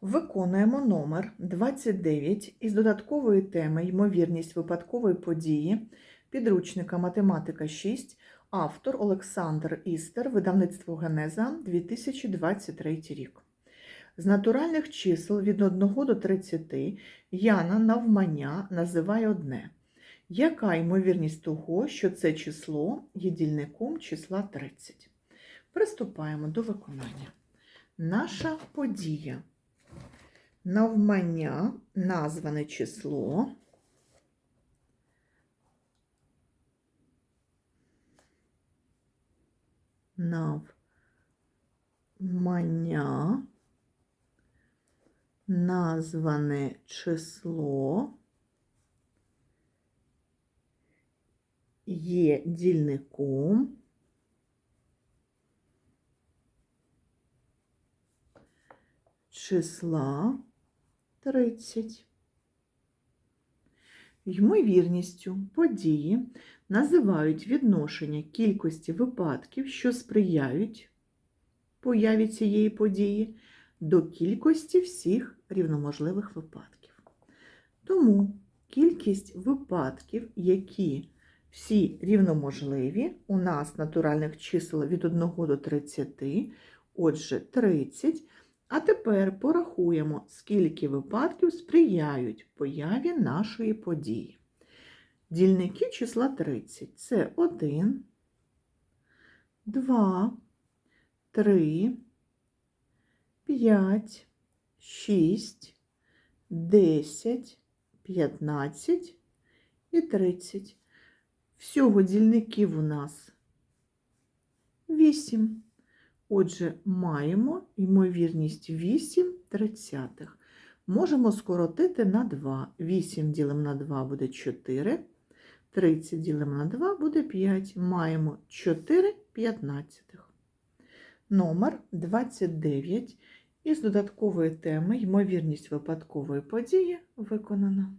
Виконуємо номер 29 із додаткової теми Ймовірність випадкової події підручника Математика 6, автор Олександр Істер, видавництво Генеза 2023 рік. З натуральних чисел від 1 до 30 Яна навмання називає одне. Яка ймовірність того, що це число є дільником числа 30? Приступаємо до виконання. Наша подія. Навмання назване число. Навмання назване число є дільником числа 30. Ймовірністю події називають відношення кількості випадків, що сприяють появі цієї події, до кількості всіх рівноможливих випадків. Тому кількість випадків, які всі рівноможливі, у нас натуральних чисел від 1 до 30, отже, 30. А тепер порахуємо, скільки випадків сприяють появі нашої події. Дільники числа 30 це 1, 2, 3, 5, 6, 10, 15 і 30. Всього дільників у нас 8. Отже, маємо ймовірність 8 тридцятих. Можемо скоротити на 2. 8 ділимо на 2 буде 4. 30 ділимо на 2 буде 5. Маємо 4 п'ятнадцятих. Номер 29 із додаткової теми ймовірність випадкової події виконано.